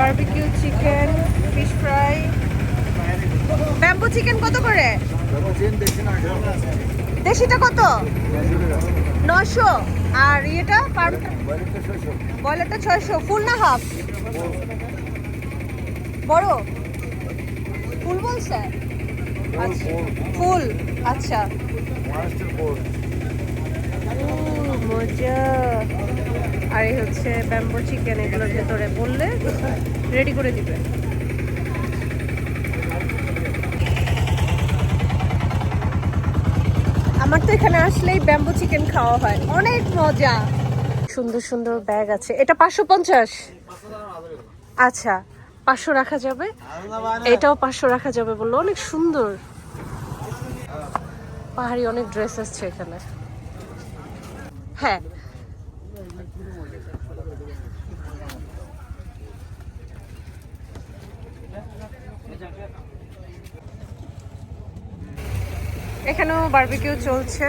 Barbecue chicken fish fry bamboo chicken কত করে? দেশিটা কত? নশো আর ইয়েটা বয়লারটা ছয়শো। ফুল না হাফ? বড়? ফুল বলছে? আচ্ছা। ফুল আচ্ছা। মজা। আর এই হচ্ছে ব্যাম্বো চিকেন এগুলোর ভেতরে বললে রেডি করে দিবে। আমার তো এখানে আসলেই ব্যাম্বো চিকেন খাওয়া হয়। অনেক মজা। সুন্দর সুন্দর ব্যাগ আছে। এটা পাঁচশো পঞ্চাশ। আচ্ছা পাঁচশো রাখা যাবে? এটাও পাঁচশো রাখা যাবে বলল। অনেক সুন্দর। পাহাড়ি অনেক ড্রেস আসছে এখানে। হ্যাঁ। এখানেও বারবিকিউ চলছে।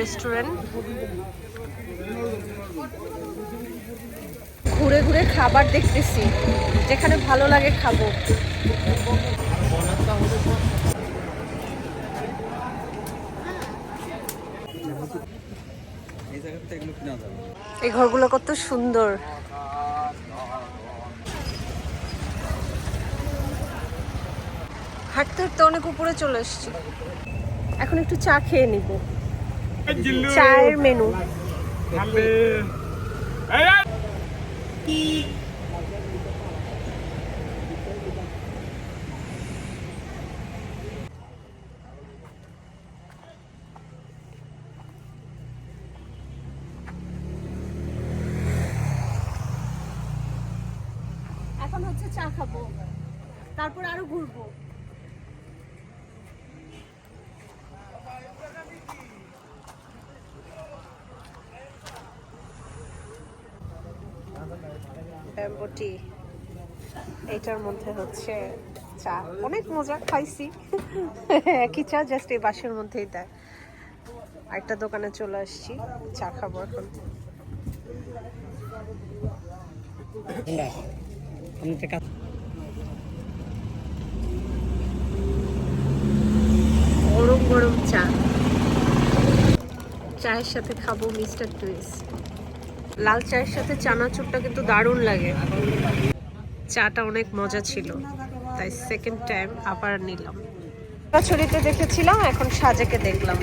রেস্টুরেন্ট ঘুরে ঘুরে খাবার দেখতেছি। যেখানে ভালো লাগে খাব। এই ঘরগুলো কত সুন্দর। হাঁটতে হাঁটতে অনেক উপরে চলে এসেছি। এখন একটু চা খেয়ে নিব। চায়ের মেনু এখন হচ্ছে চা খাব। তারপর আরও ঘুরবো। ব্যাম্বটি এইটার মধ্যে হচ্ছে চা। অনেক মজা, খাইছি। একই চা জাস্ট এই বাসের মধ্যেই দেয়। একটা দোকানে চলে আসছি, চা খাব এখন। গরম গরম চা। চায়ের সাথে খাব মিস্টার টুইস্ট। লাল চায়ের সাথে চানাচুরটা কিন্তু দারুণ লাগে। চাটা অনেক মজা ছিল তাই সেকেন্ড টাইম আবার নিলাম। ছড়িতে দেখেছিলাম এখন সাজেকে দেখলাম।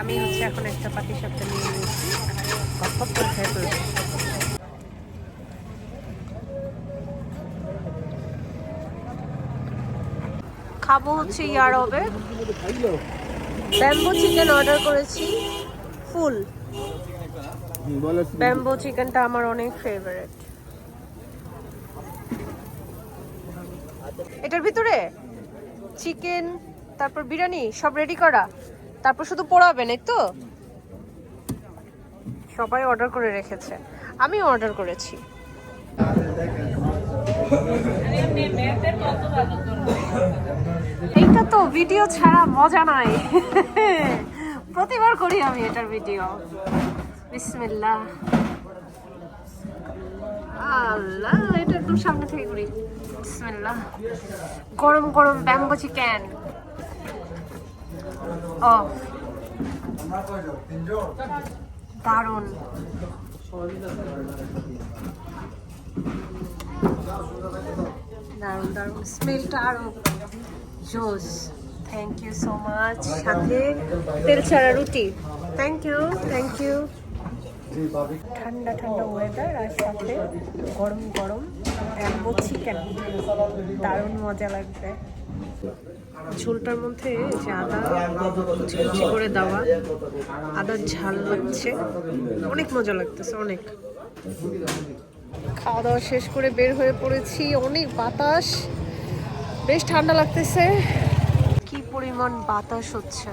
আমি হচ্ছে এখন একটা পাটি সাপটা নিয়ে নিয়েছি কত করে খেয়ে ফেলব। খাব হচ্ছে ইয়ার হবে ব্যাম্বো চিকেন অর্ডার করেছি ফুল ব্যাম্বো চিকেনটা আমার অনেক ফেভারিট এটার ভিতরে চিকেন তারপর বিরিয়ানি, সব রেডি করা। তারপর শুধু পোড়াবেন এই তো? সবাই অর্ডার করে রেখেছে। আমি অর্ডার করেছি। এইটা তো ভিডিও ছাড়া মজা নাই। প্রতিবার করি আমি এটার ভিডিও বিসমিল্লাহ। আল্লাহ, এটা একদম সামনে থেকে করি। বিসমিল্লাহ। গরম গরম ব্যাম্বো চিকেন ও দারুণ। দারুণ দারুণ। স্মেলটা আরও জোস থ্যাংক ইউ সো মাচ সাথে তেল ছাড়া রুটি। থ্যাংক ইউ থ্যাংক ইউ ঠান্ডা ঠান্ডা ওয়েদার আর সাথে গরম গরম অ্যাম্বো চিকেন দারুণ মজা লাগবে। ঝোলটার মধ্যে যে আদা কুচি কুচি করে দেওয়া, আদার ঝাল লাগছে। অনেক মজা লাগতেছে, অনেক। খাওয়া দাওয়া শেষ করে বের হয়ে পড়েছি। অনেক বাতাস। বেশ ঠান্ডা লাগতেছে। কি পরিমাণ বাতাস হচ্ছে।